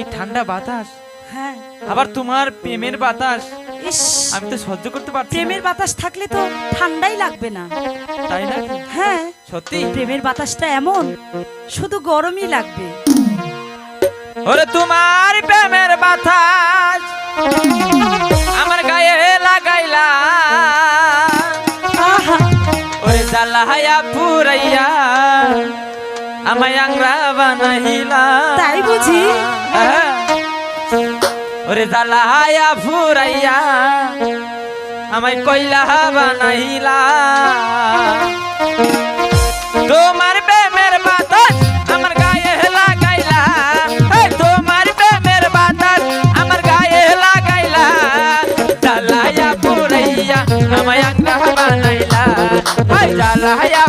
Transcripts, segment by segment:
এই ঠান্ডা বাতাস। হ্যাঁ। আবার তোমার প্রেমের বাতাস। আমি তো সহ্য করতে পারছি প্রেমের বাতাস থাকলে তো ঠান্ডাই লাগবে না। তাই না হ্যাঁ। সত্যি? প্রেমের বাতাসটা এমন শুধু গরমই লাগবে। ওরে তোমার প্রেমের বাতাস আমার গায়ে লাগাইলা। আহা। ওরে জ্বালায়া পুরাইয়া আমায় আংরা বানাইলা। তাই বুঝি? হ্যাঁ। ওরে জ্বালায়া ফুরাইয়া আমায় কইলা বানাইলা তোমার প্রেমের বাতাস আমার গায়ে লাগাইলা এই তোমার প্রেমের বাতাস আমার গায়ে লাগাইলা জ্বালায়া পুরাইয়া আমায় আংরা বানাইলা এই জ্বালায়া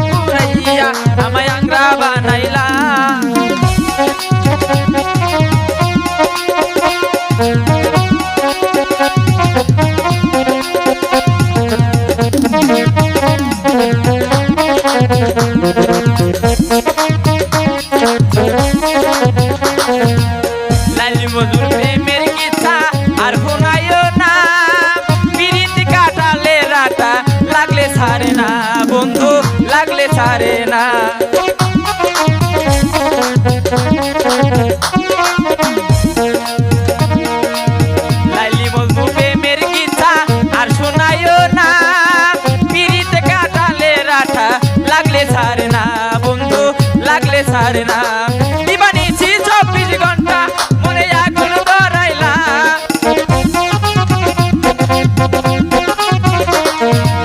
লাগলে ছাড়ে না বন্ধু লাগলে ছাড়ে না। ছাড়ে না। দিবানিছি চব্বিশ ঘণ্টা মনে আগুন ধরাইলা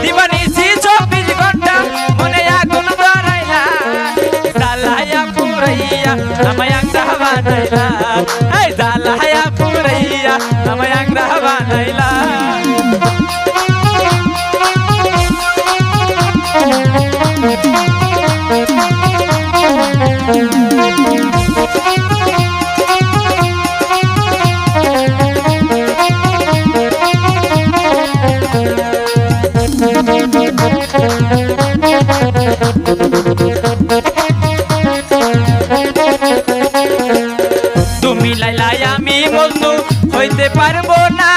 দিবানিছি চব্বিশ ঘণ্টা মনে আগুন ধরাইলা জ্বালায়া পুরাইয়া আমায় আংরা বানাইলা। এই জ্বালায়া পুরাইয়া আমায় আংরা বানাইলা। হইতে পারব না।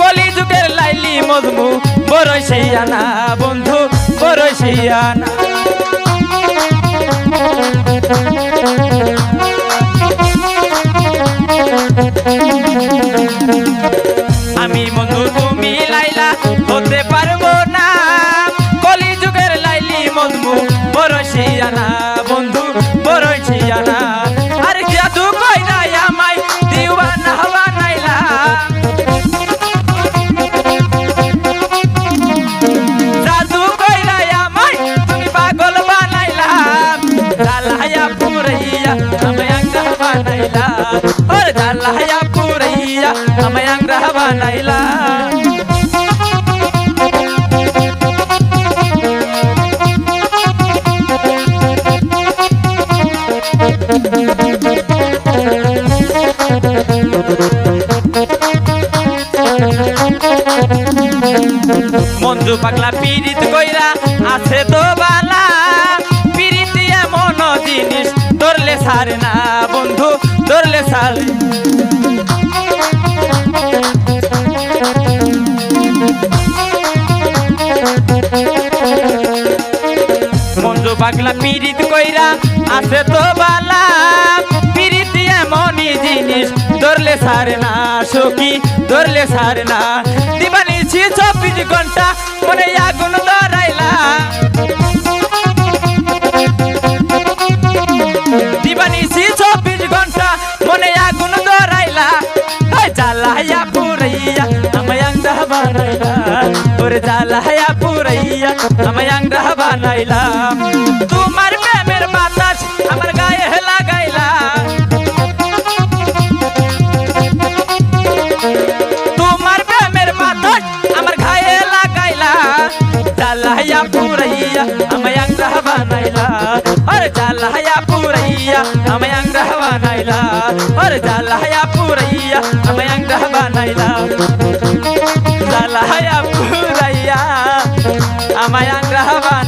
কলি যুগের লাইলি মজনু বড় সেইয়ানা বন্ধু বড় সেইয়ানা আমি বন্ধু তুমি লাইলা, হতে পারব না। কলি যুগের লাইলি মজনু বড় বন্ধু জালায়া পুরাইয়া আমায় আংরা বানাইলা মঞ্জু পাগলা পিরিত কইরা আছে তো বালা। পিরিত এমন জিনিস ধরলে সারে না বন্ধু। ধরলে সারে মঞ্জু পাগলা পিরিত কইরা আছে তো বালা। পিরিত এমনই জিনিস, ধরলে সারে না সখী, ধরলে সারে না। দিবানিছি আংরা বানাইলা তোমার প্রেমের বাতাস আমার গায়ে লাগাইলা তোমার প্রেমের বাতাস আমার গায়ে লাগাইলা জ্বালাইয়া পুরাইয়া আমায় আংরা বানাইলা ওরে জ্বালাইয়া পুরাইয়া আমায় আংরা বানাইলা ওরে জ্বালাইয়া পুরাইয়া আমায় আংরা বানাইলা জ্বালাইয়া